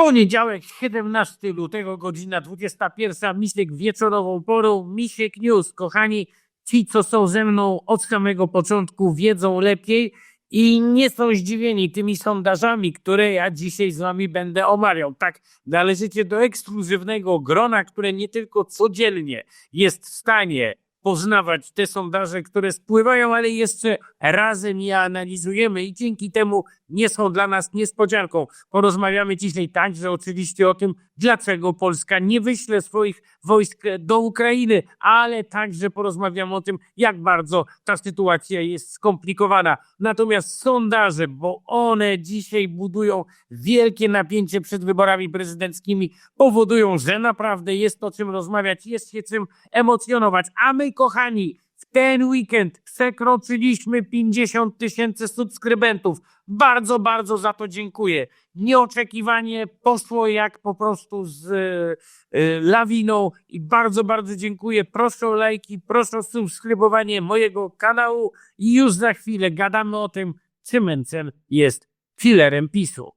Poniedziałek, 17 lutego, godzina 21, Misiek wieczorową porą, Misiek News. Kochani, ci, co są ze mną od samego początku, wiedzą lepiej i nie są zdziwieni tymi sondażami, które ja dzisiaj z wami będę omawiał. Tak, należycie do ekskluzywnego grona, które nie tylko codziennie jest w stanie poznawać te sondaże, które spływają, ale jeszcze razem je analizujemy i dzięki temu nie są dla nas niespodzianką. Porozmawiamy dzisiaj także oczywiście o tym, dlaczego Polska nie wyśle swoich wojsk do Ukrainy, ale także porozmawiamy o tym, jak bardzo ta sytuacja jest skomplikowana. Natomiast sondaże, bo one dzisiaj budują wielkie napięcie przed wyborami prezydenckimi, powodują, że naprawdę jest o czym rozmawiać, jest się czym emocjonować. A my, kochani, ten weekend przekroczyliśmy 50 tysięcy subskrybentów. Bardzo, bardzo za to dziękuję. Nieoczekiwanie poszło jak po prostu z y, y, lawiną i bardzo, bardzo dziękuję. Proszę o lajki, proszę o subskrybowanie mojego kanału i już za chwilę gadamy o tym, czy Mencen jest filerem PiSu.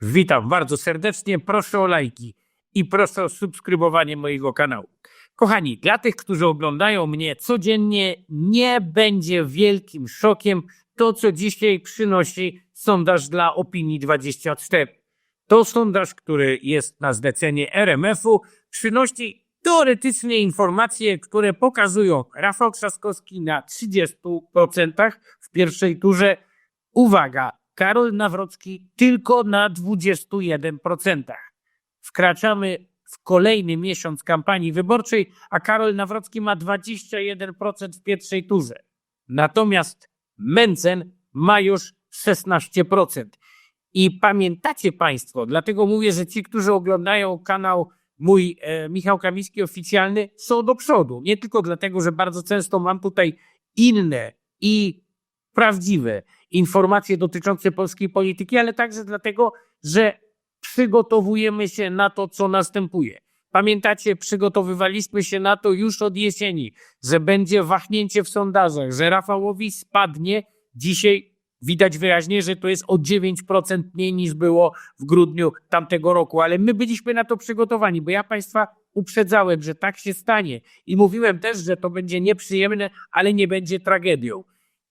Witam bardzo serdecznie. Proszę o lajki i proszę o subskrybowanie mojego kanału. Kochani, dla tych, którzy oglądają mnie codziennie, nie będzie wielkim szokiem to, co dzisiaj przynosi sondaż dla Opinii 24. To sondaż, który jest na zlecenie RMF-u, przynosi teoretycznie informacje, które pokazują Rafał Trzaskowski na 30% w pierwszej turze. Uwaga, Karol Nawrocki tylko na 21%. Wkraczamy w kolejny miesiąc kampanii wyborczej, a Karol Nawrocki ma 21% w pierwszej turze. Natomiast Mencen ma już 16%. I pamiętacie Państwo, dlatego mówię, że ci, którzy oglądają kanał mój e, Michał Kamiński oficjalny, są do przodu. Nie tylko dlatego, że bardzo często mam tutaj inne i prawdziwe informacje dotyczące polskiej polityki, ale także dlatego, że przygotowujemy się na to, co następuje. Pamiętacie, przygotowywaliśmy się na to już od jesieni, że będzie wahnięcie w sondażach, że Rafałowi spadnie. Dzisiaj widać wyraźnie, że to jest o 9% mniej niż było w grudniu tamtego roku, ale my byliśmy na to przygotowani, bo ja Państwa uprzedzałem, że tak się stanie i mówiłem też, że to będzie nieprzyjemne, ale nie będzie tragedią.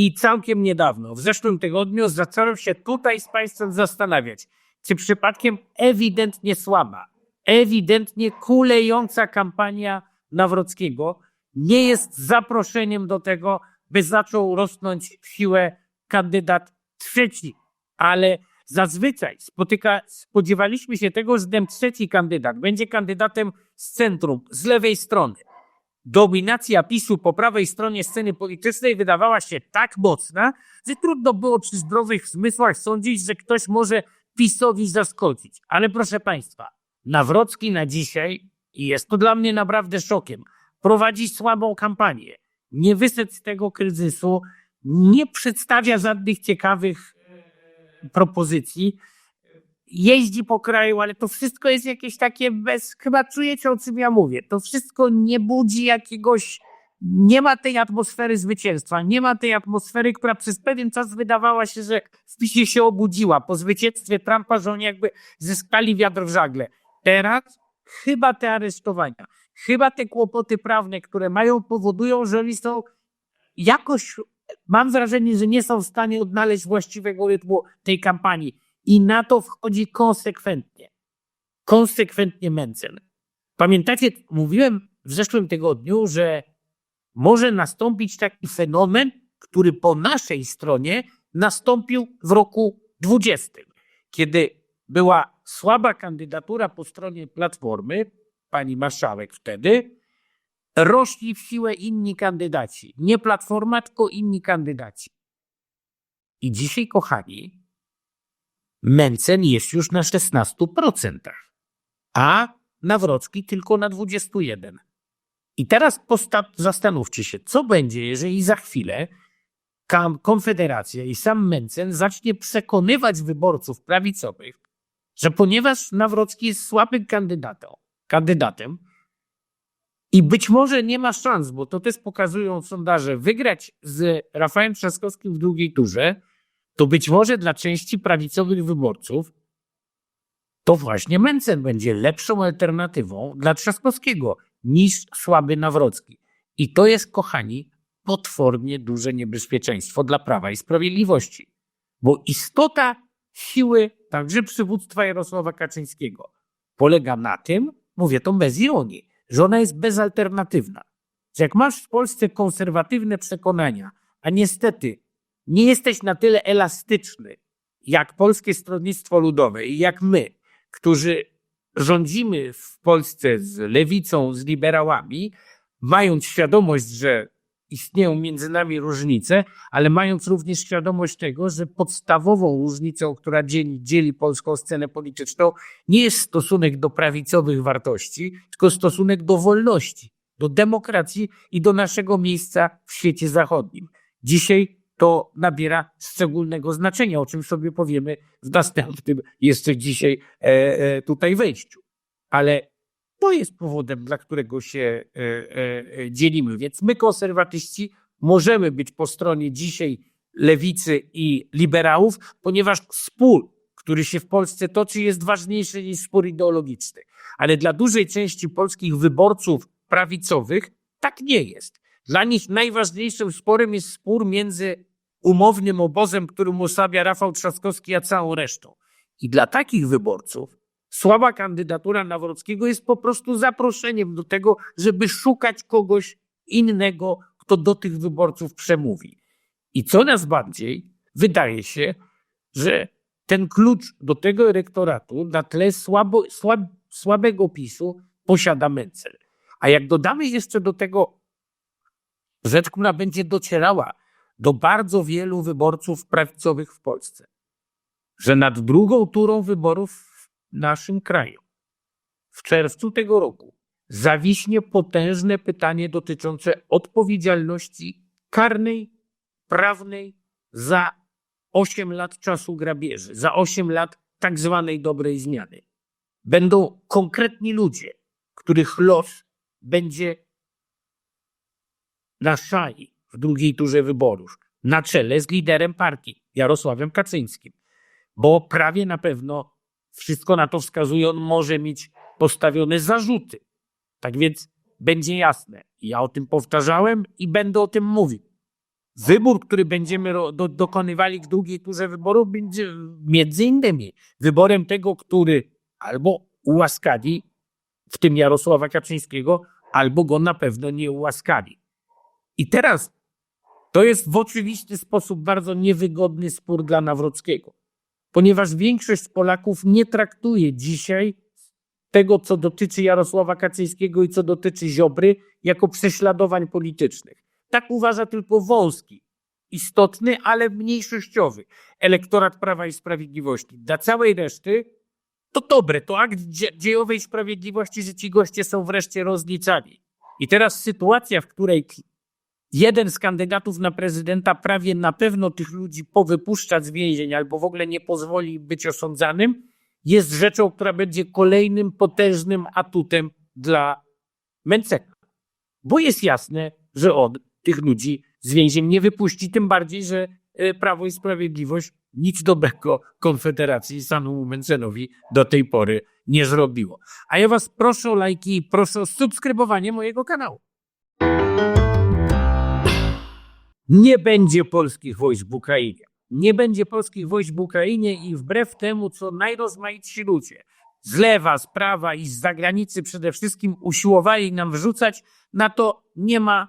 I całkiem niedawno, w zeszłym tygodniu, zacząłem się tutaj z Państwem zastanawiać, czy przypadkiem ewidentnie słaba, ewidentnie kulejąca kampania Nawrockiego nie jest zaproszeniem do tego, by zaczął rosnąć w siłę kandydat trzeci. Ale zazwyczaj spotyka, spodziewaliśmy się tego, że ten trzeci kandydat będzie kandydatem z centrum, z lewej strony dominacja PiSu po prawej stronie sceny politycznej wydawała się tak mocna, że trudno było przy zdrowych zmysłach sądzić, że ktoś może PiSowi zaskoczyć. Ale proszę Państwa, Nawrocki na dzisiaj, i jest to dla mnie naprawdę szokiem, prowadzi słabą kampanię. Nie wyszedł z tego kryzysu, nie przedstawia żadnych ciekawych propozycji jeździ po kraju, ale to wszystko jest jakieś takie bez, chyba czujecie o czym ja mówię. To wszystko nie budzi jakiegoś, nie ma tej atmosfery zwycięstwa, nie ma tej atmosfery, która przez pewien czas wydawała się, że w PiSie się obudziła po zwycięstwie Trumpa, że oni jakby zyskali wiatr w żagle. Teraz chyba te aresztowania, chyba te kłopoty prawne, które mają, powodują, że oni są jakoś, mam wrażenie, że nie są w stanie odnaleźć właściwego rytmu tej kampanii i na to wchodzi konsekwentnie. Konsekwentnie Mencen. Pamiętacie, mówiłem w zeszłym tygodniu, że może nastąpić taki fenomen, który po naszej stronie nastąpił w roku 20, kiedy była słaba kandydatura po stronie Platformy, pani marszałek wtedy, rośli w siłę inni kandydaci. Nie Platforma, tylko inni kandydaci. I dzisiaj, kochani, Mencen jest już na 16%, a Nawrocki tylko na 21%. I teraz zastanówcie się, co będzie, jeżeli za chwilę Konfederacja i sam Mencen zacznie przekonywać wyborców prawicowych, że ponieważ Nawrocki jest słabym kandydatem, I być może nie ma szans, bo to też pokazują sondaże, wygrać z Rafałem Trzaskowskim w drugiej turze, to być może dla części prawicowych wyborców to właśnie Mencen będzie lepszą alternatywą dla Trzaskowskiego niż słaby Nawrocki. I to jest, kochani, potwornie duże niebezpieczeństwo dla Prawa i Sprawiedliwości. Bo istota siły także przywództwa Jarosława Kaczyńskiego polega na tym, mówię to bez ironii, że ona jest bezalternatywna. Że jak masz w Polsce konserwatywne przekonania, a niestety nie jesteś na tyle elastyczny, jak Polskie Stronnictwo Ludowe i jak my, którzy rządzimy w Polsce z lewicą, z liberałami, mając świadomość, że istnieją między nami różnice, ale mając również świadomość tego, że podstawową różnicą, która dzieli, dzieli polską scenę polityczną, nie jest stosunek do prawicowych wartości, tylko stosunek do wolności, do demokracji i do naszego miejsca w świecie zachodnim. Dzisiaj to nabiera szczególnego znaczenia, o czym sobie powiemy w następnym, jeszcze dzisiaj e, e, tutaj wejściu. Ale to jest powodem, dla którego się e, dzielimy. Więc my, konserwatyści, możemy być po stronie dzisiaj lewicy i liberałów, ponieważ spór, który się w Polsce toczy, jest ważniejszy niż spór ideologiczny. Ale dla dużej części polskich wyborców prawicowych tak nie jest. Dla nich najważniejszym sporem jest spór między umownym obozem, którym osabia Rafał Trzaskowski, a całą resztą. I dla takich wyborców słaba kandydatura Nawrockiego jest po prostu zaproszeniem do tego, żeby szukać kogoś innego, kto do tych wyborców przemówi. I coraz bardziej wydaje się, że ten klucz do tego elektoratu na tle słabo, słab, słabego PiSu posiada Mencel. A jak dodamy jeszcze do tego rzecz, która będzie docierała do bardzo wielu wyborców prawicowych w Polsce, że nad drugą turą wyborów w naszym kraju w czerwcu tego roku zawiśnie potężne pytanie dotyczące odpowiedzialności karnej, prawnej za 8 lat czasu grabieży, za 8 lat tak zwanej dobrej zmiany. Będą konkretni ludzie, których los będzie na szali w drugiej turze wyborów, na czele z liderem partii, Jarosławem Kaczyńskim. Bo prawie na pewno wszystko na to wskazuje, on może mieć postawione zarzuty. Tak więc będzie jasne. Ja o tym powtarzałem i będę o tym mówił. Wybór, który będziemy do, dokonywali w drugiej turze wyborów, będzie między innymi wyborem tego, który albo ułaskawi, w tym Jarosława Kaczyńskiego, albo go na pewno nie ułaskawi. I teraz to jest w oczywisty sposób bardzo niewygodny spór dla Nawrockiego, ponieważ większość Polaków nie traktuje dzisiaj tego, co dotyczy Jarosława Kaczyńskiego i co dotyczy Ziobry, jako prześladowań politycznych. Tak uważa tylko wąski, istotny, ale mniejszościowy elektorat Prawa i Sprawiedliwości. Dla całej reszty to dobre, to akt dziejowej sprawiedliwości, że ci goście są wreszcie rozliczani. I teraz sytuacja, w której jeden z kandydatów na prezydenta prawie na pewno tych ludzi powypuszcza z więzień albo w ogóle nie pozwoli być osądzanym, jest rzeczą, która będzie kolejnym potężnym atutem dla Menceka. Bo jest jasne, że on tych ludzi z więzień nie wypuści, tym bardziej, że e, Prawo i Sprawiedliwość nic dobrego Konfederacji samemu Mencenowi do tej pory nie zrobiło. A ja was proszę o lajki i proszę o subskrybowanie mojego kanału. Nie będzie polskich wojsk w Ukrainie. Nie będzie polskich wojsk w Ukrainie i wbrew temu, co najrozmaitsi ludzie z lewa, z prawa i z zagranicy przede wszystkim usiłowali nam wrzucać, na to nie ma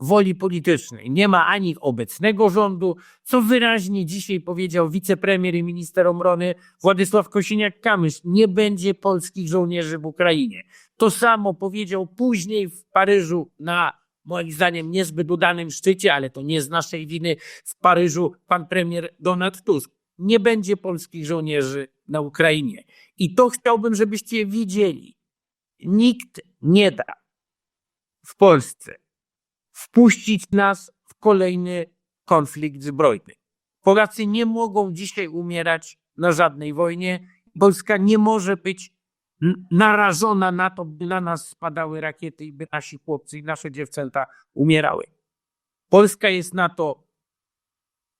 woli politycznej. Nie ma ani obecnego rządu, co wyraźnie dzisiaj powiedział wicepremier i minister obrony Władysław Kosiniak-Kamysz. Nie będzie polskich żołnierzy w Ukrainie. To samo powiedział później w Paryżu na moim zdaniem niezbyt udanym szczycie, ale to nie z naszej winy, w Paryżu pan premier Donald Tusk. Nie będzie polskich żołnierzy na Ukrainie. I to chciałbym, żebyście widzieli. Nikt nie da w Polsce wpuścić nas w kolejny konflikt zbrojny. Polacy nie mogą dzisiaj umierać na żadnej wojnie. Polska nie może być narażona na to, by na nas spadały rakiety i by nasi chłopcy i nasze dziewczęta umierały. Polska jest na to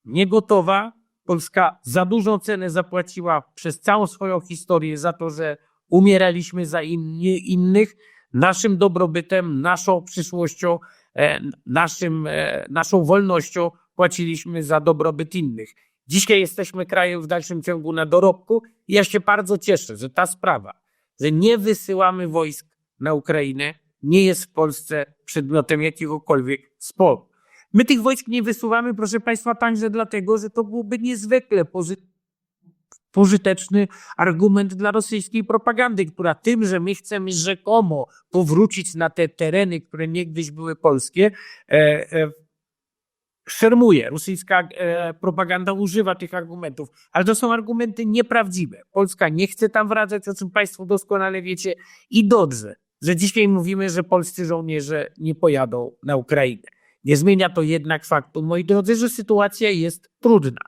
niegotowa. Polska za dużą cenę zapłaciła przez całą swoją historię za to, że umieraliśmy za innych. Naszym dobrobytem, naszą przyszłością, e, naszym, e, naszą wolnością płaciliśmy za dobrobyt innych. Dzisiaj jesteśmy krajem w dalszym ciągu na dorobku i ja się bardzo cieszę, że ta sprawa, że nie wysyłamy wojsk na Ukrainę, nie jest w Polsce przedmiotem jakiegokolwiek sporu. My tych wojsk nie wysuwamy, proszę Państwa, także dlatego, że to byłby niezwykle pożyteczny argument dla rosyjskiej propagandy, która tym, że my chcemy rzekomo powrócić na te tereny, które niegdyś były polskie, e, e, szermuje. Rosyjska e, propaganda używa tych argumentów, ale to są argumenty nieprawdziwe. Polska nie chce tam wracać, o czym Państwo doskonale wiecie i dobrze, że dzisiaj mówimy, że polscy żołnierze nie pojadą na Ukrainę. Nie zmienia to jednak faktu, moi drodzy, że sytuacja jest trudna.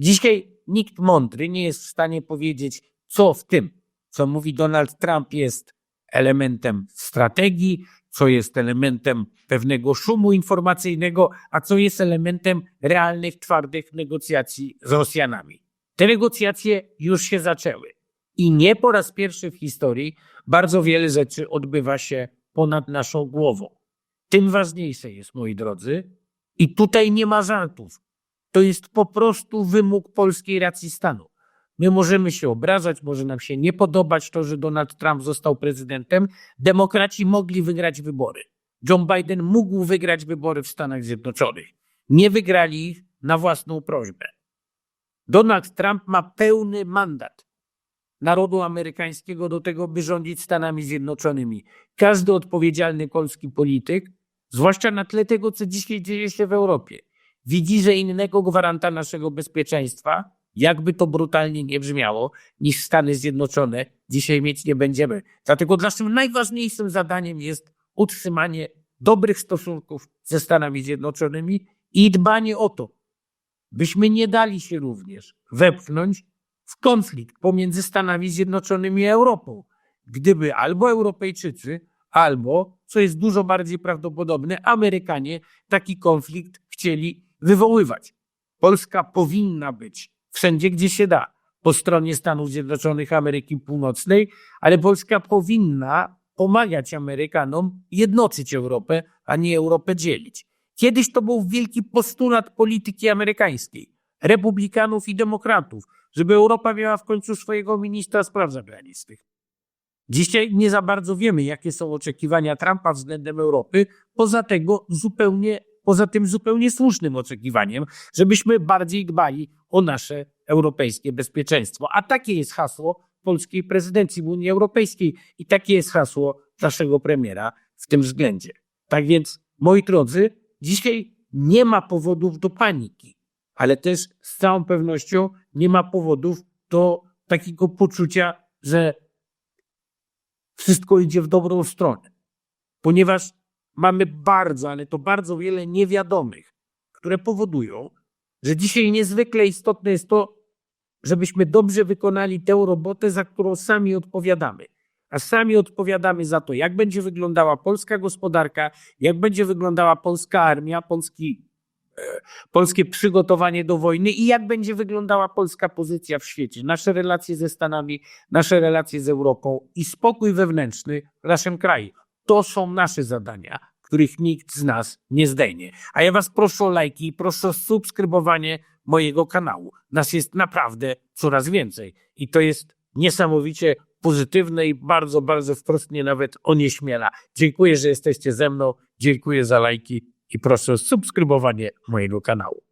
Dzisiaj nikt mądry nie jest w stanie powiedzieć, co w tym, co mówi Donald Trump, jest elementem strategii, co jest elementem pewnego szumu informacyjnego, a co jest elementem realnych, twardych negocjacji z Rosjanami. Te negocjacje już się zaczęły i nie po raz pierwszy w historii bardzo wiele rzeczy odbywa się ponad naszą głową. Tym ważniejsze jest, moi drodzy, i tutaj nie ma żartów. To jest po prostu wymóg polskiej racji stanu. My możemy się obrażać, może nam się nie podobać to, że Donald Trump został prezydentem. Demokraci mogli wygrać wybory. John Biden mógł wygrać wybory w Stanach Zjednoczonych. Nie wygrali ich na własną prośbę. Donald Trump ma pełny mandat narodu amerykańskiego do tego, by rządzić Stanami Zjednoczonymi. Każdy odpowiedzialny polski polityk, zwłaszcza na tle tego, co dzisiaj dzieje się w Europie, widzi, że innego gwaranta naszego bezpieczeństwa, jakby to brutalnie nie brzmiało, niż Stany Zjednoczone dzisiaj mieć nie będziemy. Dlatego naszym najważniejszym zadaniem jest utrzymanie dobrych stosunków ze Stanami Zjednoczonymi i dbanie o to, byśmy nie dali się również wepchnąć w konflikt pomiędzy Stanami Zjednoczonymi a Europą. Gdyby albo Europejczycy, albo, co jest dużo bardziej prawdopodobne, Amerykanie taki konflikt chcieli wywoływać. Polska powinna być wszędzie, gdzie się da, po stronie Stanów Zjednoczonych Ameryki Północnej, ale Polska powinna pomagać Amerykanom jednoczyć Europę, a nie Europę dzielić. Kiedyś to był wielki postulat polityki amerykańskiej, republikanów i demokratów, żeby Europa miała w końcu swojego ministra spraw zagranicznych. Dzisiaj nie za bardzo wiemy, jakie są oczekiwania Trumpa względem Europy, poza tego zupełnie, poza tym zupełnie słusznym oczekiwaniem, żebyśmy bardziej dbali o nasze europejskie bezpieczeństwo. A takie jest hasło polskiej prezydencji w Unii Europejskiej i takie jest hasło naszego premiera w tym względzie. Tak więc, moi drodzy, dzisiaj nie ma powodów do paniki, ale też z całą pewnością nie ma powodów do takiego poczucia, że wszystko idzie w dobrą stronę, ponieważ mamy bardzo, ale to bardzo wiele niewiadomych, które powodują, że dzisiaj niezwykle istotne jest to, żebyśmy dobrze wykonali tę robotę, za którą sami odpowiadamy. A sami odpowiadamy za to, jak będzie wyglądała polska gospodarka, jak będzie wyglądała polska armia, polski, e, polskie przygotowanie do wojny i jak będzie wyglądała polska pozycja w świecie, nasze relacje ze Stanami, nasze relacje z Europą i spokój wewnętrzny w naszym kraju. To są nasze zadania, których nikt z nas nie zdejmie. A ja Was proszę o lajki i proszę o subskrybowanie mojego kanału. Nas jest naprawdę coraz więcej i to jest niesamowicie pozytywne i bardzo, bardzo wprost mnie nawet onieśmiela. Dziękuję, że jesteście ze mną, dziękuję za lajki i proszę o subskrybowanie mojego kanału.